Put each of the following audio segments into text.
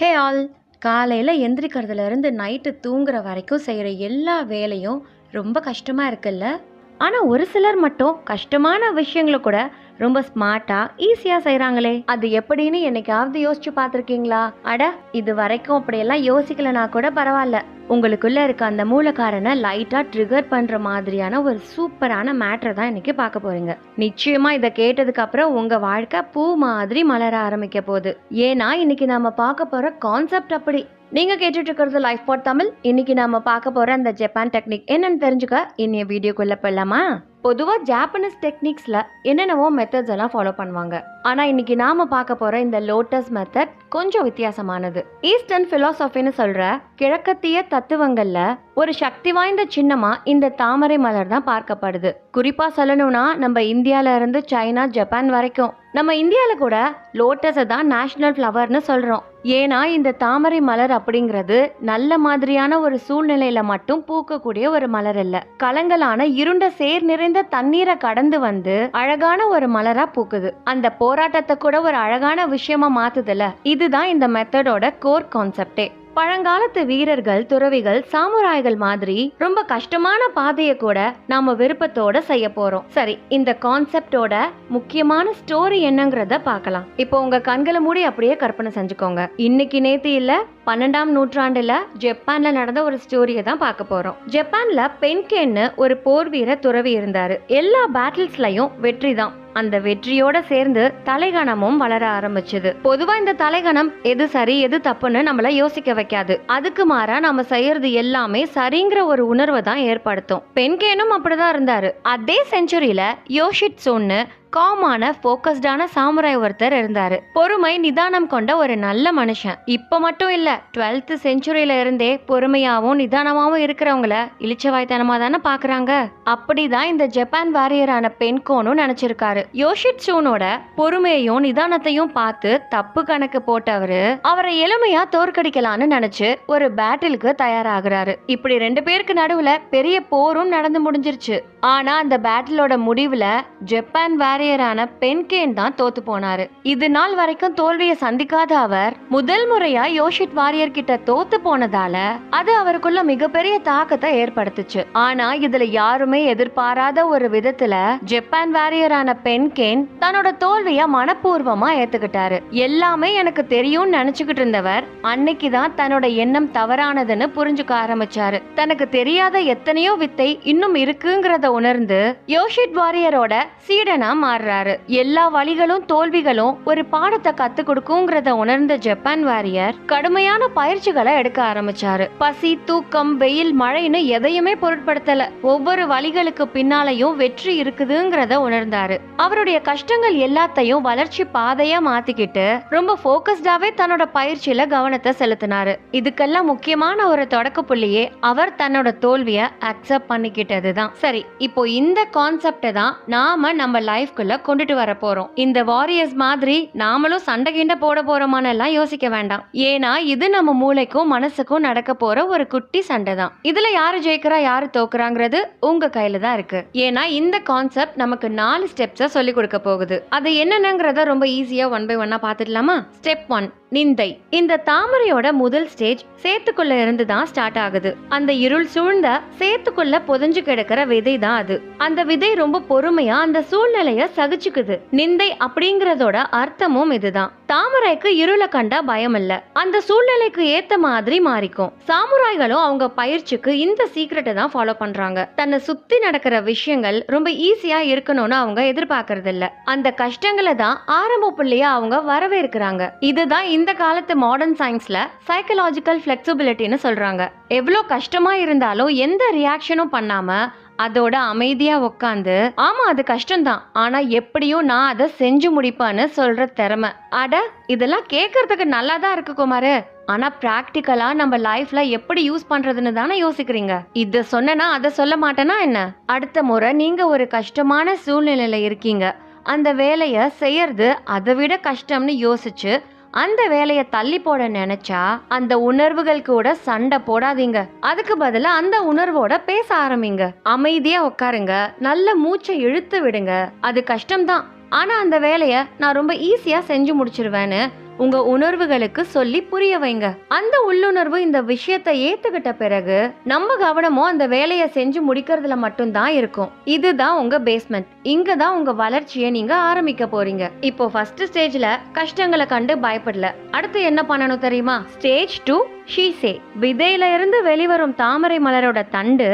Hey all. காலையில் எந்திரிக்கிறதுலேருந்து night தூங்குற வரைக்கும் செய்கிற எல்லா வேலையும் ரொம்ப கஷ்டமாக இருக்குல்ல? ஆனால் ஒரு சிலர் மட்டும் கஷ்டமான விஷயங்களை கூட ரொம்ப ஸ்மார்ட்டாக ஈஸியாக செய்கிறாங்களே அது எப்படின்னு என்னைக்காவது யோசிச்சு பார்த்துருக்கீங்களா? அட இது வரைக்கும் அப்படியெல்லாம் யோசிக்கலனா கூட பரவாயில்ல. உங்களுக்குள்ள இருக்க அந்த மூலக்காரனை லைட்டா ட்ரிகர் பண்ற மாதிரியான ஒரு சூப்பரான மேட்ரை தான் இன்னைக்கு பார்க்க போறீங்க. நிச்சயமா இதை கேட்டதுக்கு அப்புறம் உங்க வாழ்க்கை பூ மாதிரி மலர ஆரம்பிக்க போகுது. ஏன்னா இன்னைக்கு நாம பார்க்க போற கான்செப்ட் அப்படி. நீங்கள் கேட்டுட்டு இருக்கிறது லைஃப் பாட் தமிழ் இன்னைக்கு நம்ம பார்க்க போகிற அந்த ஜப்பான் டெக்னிக் என்னன்னு தெரிஞ்சுக்க இன்னைய வீடியோக்குள்ளே போயிடலாமா? பொதுவாக ஜாப்பனீஸ் டெக்னிக்ஸில் என்னென்னவோ மெத்தட்ஸ் எல்லாம் ஃபாலோ பண்ணுவாங்க. ஆனால் இன்னைக்கு நாம பார்க்க போகிற இந்த லோட்டஸ் மெத்தட் கொஞ்சம் வித்தியாசமானது. ஈஸ்டர்ன் ஃபிலாசபின்னு சொல்கிற கிழக்கத்திய தத்துவங்களில் ஒரு சக்தி வாய்ந்த சின்னமா இந்த தாமரை மலர் தான் பார்க்கப்படுது. குறிப்பாக சொல்லணும்னா நம்ம இந்தியாவிலேருந்து சைனா ஜப்பான் வரைக்கும் நம்ம இந்தியாவில் கூட லோட்டஸை தான் நேஷ்னல் ஃப்ளவர்னு சொல்கிறோம் ஏன்னா இந்த தாமரை மலர் அப்படிங்கிறது நல்ல மாதிரியான ஒரு சூழ்நிலையில மட்டும் பூக்கக்கூடிய ஒரு மலர் இல்ல. கலங்கலான இருண்ட சேர் நிறைந்த தண்ணீரை கடந்து வந்து அழகான ஒரு மலரா பூக்குது. அந்த போராட்டத்தை கூட ஒரு அழகான விஷயமா மாத்துதுல. இதுதான் இந்த மெத்தடோட கோர் கான்செப்டே பழங்காலத்து வீரர்கள் துறவிகள் சாமுராய்கள் மாதிரி ரொம்ப கஷ்டமான பாதையை கூட நாம விருப்பத்தோட செய்ய போறோம். சரி இந்த கான்செப்டோட முக்கியமான ஸ்டோரி என்னங்கிறத பார்க்கலாம். இப்போ உங்க கண்களை மூடி அப்படியே கற்பனை செஞ்சுக்கோங்க. இன்னைக்கு நேத்து இல்ல பன்னெண்டாம் நூற்றாண்டுல ஜப்பான்ல நடந்த ஒரு ஸ்டோரியை தான் பார்க்க போறோம். ஜப்பான்ல பென்கேன்னு ஒரு போர் வீர துறவி இருந்தாரு. எல்லா பேட்டில்ஸ்லயும் வெற்றி தான். அந்த வெற்றியோட சேர்ந்து தலைகணமும் வளர ஆரம்பிச்சது. பொதுவா இந்த தலைகணம் எது சரி எது தப்புன்னு நம்மள யோசிக்க வைக்காது. அதுக்கு மாறா நம்ம செய்யறது எல்லாமே சரிங்கிற ஒரு உணர்வை தான் ஏற்படுத்தும். பெண்கேனும் அப்படிதான் இருந்தாரு. அதே செஞ்சுரியில யோஷிட்சோன்னு காமான ஃபோக்கஸ்டான சாமுராய் ஒருத்தர் இருந்தார். பொறுமை நிதானம் கொண்ட ஒரு நல்ல மனுஷன். இப்போ மட்டும் இல்லை டுவெல்த் செஞ்சுரியில இருந்தே பொறுமையாகவும் நிதானமாகவும் இருக்கிறவங்கள இளிச்சவாய்த்தனமா தானே பார்க்குறாங்க அப்படிதான் இந்த ஜப்பான் வாரியரான பெண்கோனும் நினைச்சிருக்காரு. யோஷிட்சூனோட பொறுமையையும் நிதானத்தையும் பார்த்து தப்பு கணக்கு போட்டவரு அவரை எளிமையா தோற்கடிக்கலாம்னு நினைச்சு ஒரு பேட்டிலுக்கு தயாராகிறாரு. இப்படி ரெண்டு பேருக்கு நடுவுல பெரிய போரும் நடந்து முடிஞ்சிருச்சு. ஆனா அந்த பேட்டிலோட முடிவுல ஜப்பான் வாரியரான பென்கேன் தான் தோத்து போனாரு. இது நாள் வரைக்கும் தோல்வியை சந்திக்காத அவர் முதல் முறையா யோஷித் வாரியர் கிட்ட தோத்து போனதால அது அவருக்குள்ள மிகப்பெரிய தாக்கத்தை ஏற்படுத்துச்சு. ஆனா இதுல யாருமே எதிர்பாராத ஒரு விதத்துல ஜப்பான் வாரியரான பென்கேன் தன்னோட தோல்விய மனப்பூர்வமா ஏத்துக்கிட்டாரு. எல்லாமே எனக்கு தெரியும்னு நினைச்சுக்கிட்டு இருந்தவர் அன்னைக்கு தான் தன்னோட எண்ணம் தவறானதுன்னு புரிஞ்சுக்க ஆரம்பிச்சாரு. தனக்கு தெரியாத எத்தனையோ வித்தை இன்னும் இருக்குங்கிறத உணர்ந்து யோஷித் வாரியரோட சீடனா மாறுறாரு. எல்லா வழிகளும் தோல்விகளும் ஒரு பாடத்தை கத்து கொடுக்குங்கிறத உணர்ந்த ஜப்பான் வாரியர் கடுமையான பயிற்சிகளை எடுக்க ஆரம்பிச்சாரு. பசி தூக்கம் வெயில் மழைன்னு எதையுமே பொருட்படுத்தல. ஒவ்வொரு வழிகளுக்கு பின்னாலையும் வெற்றி இருக்குதுங்கிறத உணர்ந்தாரு. அவருடைய கஷ்டங்கள் எல்லாத்தையும் வளர்ச்சி பாதையா மாத்திக்கிட்டு ரொம்ப போக்கஸ்டாவே தன்னோட பயிற்சியில கவனத்தை செலுத்தினாரு. இதுக்கெல்லாம் முக்கியமான ஒரு தொடக்க புள்ளியே அவர் தன்னோட தோல்விய அக்செப்ட் பண்ணிக்கிட்டது தான் சரி இப்போ இந்த கான்செப்டை தான் நாம நம்ம லைஃப் லைஃப்குள்ள கொண்டுட்டு வர போறோம். இந்த வாரியர்ஸ் மாதிரி நாமளும் சண்டை கிண்ட போட போறோமான்னு யோசிக்க வேண்டாம். ஏன்னா இது நம்ம மூளைக்கும் மனசுக்கும் நடக்க போற ஒரு குட்டி சண்டை தான். இதுல யாரு ஜெயிக்கிறா யாரு தோக்குறாங்கிறது உங்க கையில தான் இருக்கு. ஏன்னா இந்த கான்செப்ட் நமக்கு நாலு ஸ்டெப்ஸை சொல்லி கொடுக்க போகுது. அது என்னென்னங்கிறத ரொம்ப ஈஸியா ஒன் பை ஒன்னா பாத்துடலாமா ஸ்டெப் ஒன் நிந்தை. இந்த தாமரையோட முதல் ஸ்டேஜ் சேத்துக்குள்ள இருந்து தான் ஸ்டார்ட் ஆகுது. அந்த இருள் சூழ்ந்த சேத்துக்குள்ள புதஞ்சு கிடக்கிற விதை தான் அது. அந்த விதை ரொம்ப பொறுமையா அந்த சூழ்நிலைய சகிச்சுக்குது. நிந்தை அப்படிங்கறதோட அர்த்தமும் இதுதான். தாமரைக்கு இருளை கண்டா பயம் இல்ல. அந்த சூழ்நிலைக்கு ஏத்த மாதிரி மாறிக்கும். சாமுராய்களும் அவங்க பயிற்சிக்கு இந்த சீக்ரெட்டை தான் ஃபாலோ பண்றாங்க. தன்னை சுத்தி நடக்கிற விஷயங்கள் ரொம்ப ஈஸியா இருக்கணும்னு அவங்க எதிர்பார்க்கறது இல்ல. அந்த கஷ்டங்களை தான் ஆரம்ப புள்ளியா அவங்க வரவேற்கிறாங்க. இதுதான் இந்த காலத்து மாடர்ன் சயின்ஸ்ல சைக்கலாஜிக்கல் பிளெக்சிபிலிட்டின்னு சொல்றாங்க. எவ்வளோ கஷ்டமா இருந்தாலும் எந்த ரியாக்ஷனும் பண்ணாம அதோட அமைதியா உக்காந்து ஆமா அது கஷ்டம்தான். ஆனா எப்படியும் நான் அதை செஞ்சு முடிப்பேன்னு சொல்ற திறமை. அட இதெல்லாம் கேட்கறதுக்கு நல்லா தான் இருக்கு குமாரு. ஆனா பிராக்டிக்கலா நம்ம லைஃப்ல எப்படி யூஸ் பண்றதுன்னு தானே யோசிக்கிறீங்க? இத சொன்னா அதை சொல்ல மாட்டேனா என்ன? அடுத்த முறை நீங்க ஒரு கஷ்டமான சூழ்நிலையில இருக்கீங்க. அந்த வேலைய செய்யறது அதை விட கஷ்டம்னு யோசிச்சு அந்த வேலையை தள்ளி போட நினைச்சா அந்த உணர்வுகள் கூட சண்டை போடாதீங்க. அதுக்கு பதிலா அந்த உணர்வோட பேச ஆரம்பிங்க. அமைதியா உட்காருங்க. நல்ல மூச்சை இழுத்து விடுங்க. அது கஷ்டம்தான். ஆனா அந்த வேலையை நான் ரொம்ப ஈஸியா செஞ்சு முடிச்சிருவேன்னு உங்க உணர்வுகளுக்கு சொல்லி புரிய வைங்க. அந்த உள்ளுணர்வு இந்த விஷயத்தை ஏத்துக்கிட்ட பிறகு நம்ம கவனமும் அந்த வேலையை செஞ்சு முடிக்கிறதுல மட்டும்தான் இருக்கும். இதுதான் உங்க பேஸ்மெண்ட் இங்க தான் உங்க வளர்ச்சியை நீங்க ஆரம்பிக்க போறீங்க. இப்போ ஃபர்ஸ்ட் ஸ்டேஜ்ல கஷ்டங்களை கண்டு பயப்படல. அடுத்து என்ன பண்ணணும் தெரியுமா? ஸ்டேஜ் டூ ஷீசே விதையில இருந்து வெளிவரும் தாமரை மலரோட தண்டு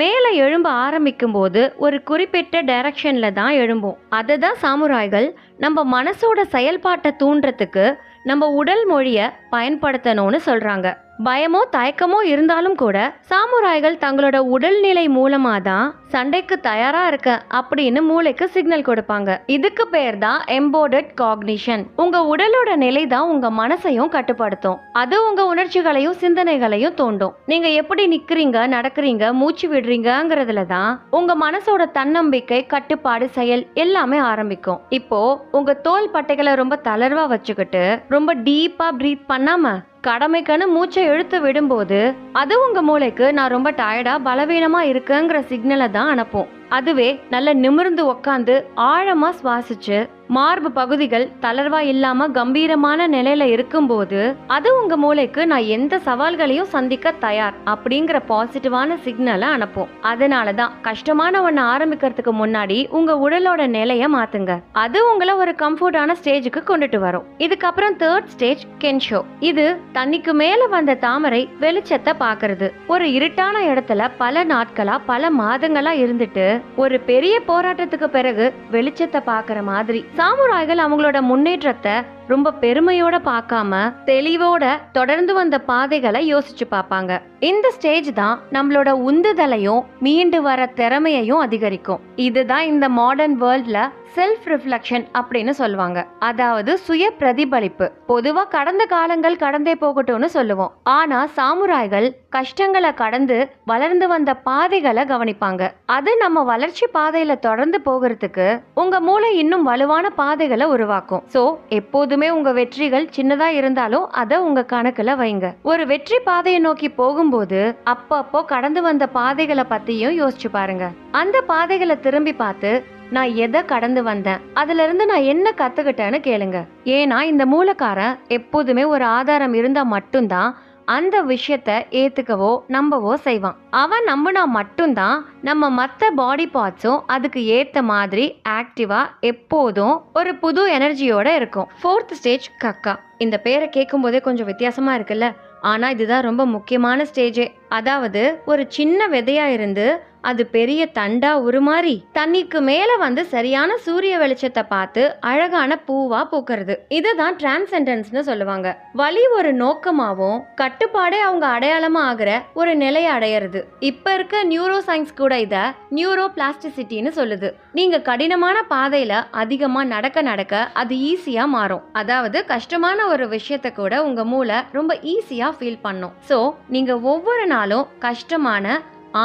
மேலே எழும்ப ஆரம்பிக்கும் போது ஒரு குறிப்பிட்ட டைரக்ஷன்ல தான் எழும்பும். அதை தான் சாமுராய்கள் நம்ம மனசோட செயல்பாட்டை தூண்டுறதுக்கு நம்ம உடல் மொழியை பயன்படுத்தணும்னு சொல்கிறாங்க பயமோ தயக்கமோ இருந்தாலும் கூட சாமுராய்கள் தங்களோட உடல்நிலை மூலமா தான் சண்டைக்கு தயாரா இருக்க அப்படின்னு மூளைக்கு சிக்னல் கொடுப்பாங்க. இதுக்கு பேர் தான் எம்போர்டட் காக்னிஷன் உங்க உடலோட நிலை தான் உங்க மனசையும் கட்டுப்படுத்தும். அது உங்க உணர்ச்சிகளையும் சிந்தனைகளையும் தூண்டும். நீங்க எப்படி நிக்கிறீங்க நடக்கிறீங்க மூச்சு விடுறீங்கங்கிறதுல தான் உங்க மனசோட தன்னம்பிக்கை கட்டுப்பாடு செயல் எல்லாமே ஆரம்பிக்கும். இப்போ உங்க தோல் பட்டைகளை ரொம்ப தளர்வா வச்சுக்கிட்டு ரொம்ப டீப்பா பிரீத் பண்ணாம கடமைக்கான மூச்சை இழுத்து விடும்போது அது உங்க மூளைக்கு நான் ரொம்ப டயர்டா பலவீனமா இருக்குங்கிற சிக்னலை தான் அனுப்பும். அதுவே நல்ல நிமிர்ந்து உக்காந்து ஆழமா சுவாசிச்சு மார்பு பகுதிகள் தளர்வா இல்லாம கம்பீரமான நிலையில இருக்கும்போது அது உங்க மூளைக்கு நான் எந்த சவால்களையும் சந்திக்க தயார் அப்படிங்கிற பாசிட்டிவான சிக்னலை அனுப்பும். அதனால தான் கஷ்டமான ஒண்ணு ஆரம்பிக்கிறதுக்கு முன்னாடி உங்க உடலோட நிலைய மாத்துங்க. அது உங்களை ஒரு கம்ஃபர்டான ஸ்டேஜுக்கு கொண்டுட்டு வரும். இதுக்கப்புறம் தேர்ட் ஸ்டேஜ் கென்ஷோ இது தண்ணிக்கு மேல வந்த தாமரை வெளிச்சத்தை பாக்குறது ஒரு இருட்டான இடத்துல பல நாட்களா பல மாதங்களா இருந்துட்டு ஒரு பெரிய போராட்டத்துக்கு பிறகு வெளிச்சத்தை பாக்குற மாதிரி சாமுராய்கள் அவங்களோட முன்னேற்றத்தை ரொம்ப பெருமையோட பார்க்காம தெளிவோட தொடர்ந்து வந்த பாதைகளை யோசிச்சு பார்ப்பாங்க. இந்த ஸ்டேஜ் தான் நம்மளோட உந்துதலையும் மீண்டு வர திறமையையும் அதிகரிக்கும். இதுதான் இந்த மாடர்ன் வேர்ல்ட்ல செல்ஃப் ரிஃப்ளெக்ஷன் அப்படின்னு சொல்லுவாங்க. அதாவது சுய பிரதிபலிப்பு. பொதுவா கடந்த காலங்கள் கடந்தே போகட்டும்னு சொல்லுவோம். ஆனா சாமுராய்கள் கஷ்டங்களை கடந்து வளர்ந்து வந்த பாதைகளை கவனிப்பாங்க. அது நம்ம வளர்ச்சி பாதையில தொடர்ந்து போகிறதுக்கு உங்க மூளை இன்னும் வலுவான பாதைகளை உருவாக்கும். சோ எப்போதுமே உங்க வெற்றிகள் சின்னதா இருந்தாலும் அதை உங்க கணக்குல வைங்க. ஒரு வெற்றி பாதையை நோக்கி போகும்போது அப்பப்போ கடந்து வந்த பாதைகளை பத்தியும் யோசிச்சு பாருங்க. அந்த பாதைகளை திரும்பி பார்த்து நான் எதை கடந்து வந்தேன்? அதுல இருந்து நான் என்ன கத்துக்கிட்டேன்னு கேளுங்க. ஏன்னா இந்த மூலக்காரன் எப்போதுமே ஒரு ஆதாரம் இருந்தா மட்டும்தான் அந்த விஷயத்த ஏத்துக்கவோ நம்பவோ செய்வான். அவன் நம்பினா மட்டும்தான் நம்ம மற்ற பாடி பார்ட்ஸும் அதுக்கு ஏத்த மாதிரி ஆக்டிவா எப்போதும் ஒரு புது எனர்ஜியோட இருக்கும். ஃபோர்த் ஸ்டேஜ் கக்கா. இந்த பேரை கேட்கும் போதே கொஞ்சம் வித்தியாசமா இருக்குல்ல? ஆனா இதுதான் ரொம்ப முக்கியமான ஸ்டேஜே அதாவது ஒரு சின்ன விதையா இருந்து அது பெரிய தண்டா உருமாறி தண்ணிக்கு மேல வந்து சரியான சூரிய வெளிச்சத்தை பார்த்து அழகான பூவா பூக்கிறது. இதுதான் டிரான்சென்டென்ஸ்னு சொல்லுவாங்க. வலி ஒரு நோக்கமாகவும் கட்டுப்பாடே அவங்க அடையாளமா ஆகிற ஒரு நிலையை அடையிறது. இப்ப இருக்க நியூரோ சயின்ஸ் கூட இத நியூரோ பிளாஸ்டிசிட்டின்னு சொல்லுது. நீங்க கடினமான பாதையில அதிகமா நடக்க நடக்க அது ஈஸியா மாறும். அதாவது கஷ்டமான ஒரு விஷயத்தை கூட உங்க மூளை ரொம்ப ஈஸியா ஃபீல் பண்ணும். சோ நீங்க ஒவ்வொரு நாள் நாளும் கஷ்டமான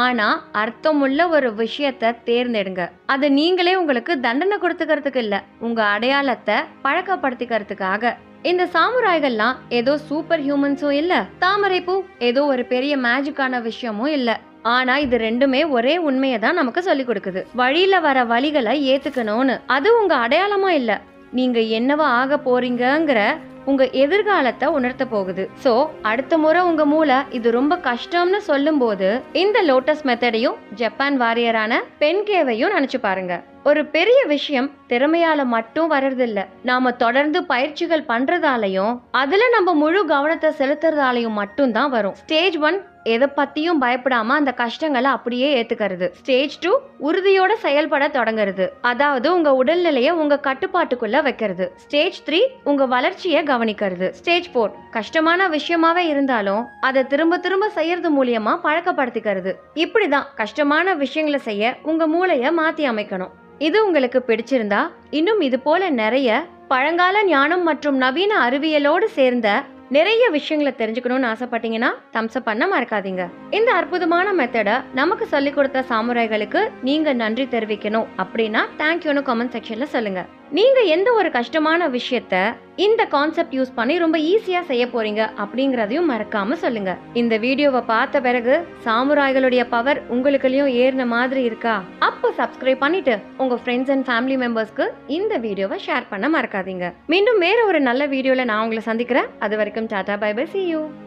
ஆனா அர்த்தமுள்ள ஒரு விஷயத்த தேர்ந்தெடுங்க. அது நீங்களே உங்களுக்கு தண்டனை கொடுத்துக்கிறதுக்கு இல்ல உங்க அடையாளத்தை பழக்கப்படுத்திக்கிறதுக்காக. இந்த சாமுராய்கள்லாம் ஏதோ சூப்பர் ஹியூமன்ஸும் இல்ல தாமரை பூ ஏதோ ஒரு பெரிய மேஜிக்கான விஷயமும் இல்ல. ஆனா இது ரெண்டுமே ஒரே உண்மையை தான் நமக்கு சொல்லி கொடுக்குது. வழியில வர வழிகளை ஏத்துக்கணும்னு. அது உங்க அடையாளமா இல்ல. நீங்க என்னவா ஆக போறீங்கங்கிற உங்க எதிர்காலத்தை உணர்த்த போகுது. சோ அடுத்த முறை உங்க மூளை இது ரொம்ப கஷ்டம்னு சொல்லும்போது இந்த லோட்டஸ் மெத்தடையும் ஜப்பான் வாரியரான பென்கேவையும் நினைச்சு பாருங்க. ஒரு பெரிய விஷயம் திறமையால மட்டும் வர்றதில்ல. நாம தொடர்ந்து பயிற்சிகள் பண்றதாலையும் அதுல நம்ம முழு கவனத்தை செலுத்துறதாலையும் மட்டும்தான் வரும். ஸ்டேஜ் ஒன் எதை பற்றியும் பயப்படாமல் அந்த கஷ்டங்களை அப்படியே ஏற்றுக்கிறது ஸ்டேஜ் டூ உறுதியோட செயல்பட தொடங்குறது. அதாவது உங்கள் உடல்நிலையை உங்கள் கட்டுப்பாட்டுக்குள்ளே வைக்கிறது. ஸ்டேஜ் த்ரீ உங்கள் வளர்ச்சியை கவனிக்கிறது. ஸ்டேஜ் ஃபோர் கஷ்டமான விஷயமாவே இருந்தாலும் அதை திரும்ப திரும்ப செய்யறது மூலியமா பழக்கப்படுத்திக்கிறது. இப்படிதான் கஷ்டமான விஷயங்களை செய்ய உங்க மூளைய மாத்தி அமைக்கணும். இது உங்களுக்கு பிடிச்சிருந்தா இன்னும் இது போல நிறைய பழங்கால ஞானம் மற்றும் நவீன அறிவியலோடு சேர்ந்த நிறைய விஷயங்களை தெரிஞ்சுக்கணும்னு ஆசைப்பட்டீங்கன்னா தம்ஸ் அப் பண்ண மறக்காதீங்க. இந்த அற்புதமான மெத்தடை நமக்கு சொல்லிக் கொடுத்த சாமுராய்களுக்கு நீங்க நன்றி தெரிவிக்கணும் அப்படின்னா தேங்க்யூன்னு கமெண்ட் செக்ஷன்ல சொல்லுங்க. நீங்க எந்த ஒரு கஷ்டமான விஷயத்த இந்த கான்செப்ட் யூஸ் பண்ணி ரொம்ப ஈஸியா செய்ய போறீங்க அப்படிங்கறதையும் மறக்காம சொல்லுங்க. இந்த வீடியோவை பார்த்த பிறகு சாமுராய்களுடைய பவர் உங்களுக்குலயும் ஏறின மாதிரி இருக்கா? அப்போ சப்ஸ்கிரைப் பண்ணிட்டு உங்க ஃப்ரெண்ட்ஸ் அண்ட் ஃபேமிலி மெம்பர்ஸ்க்கு இந்த வீடியோவை ஷேர் பண்ண மறக்காதீங்க. மீண்டும் வேற ஒரு நல்ல வீடியோல நான் உங்களை சந்திக்கிறேன். அது வரைக்கும் tata bye bye see you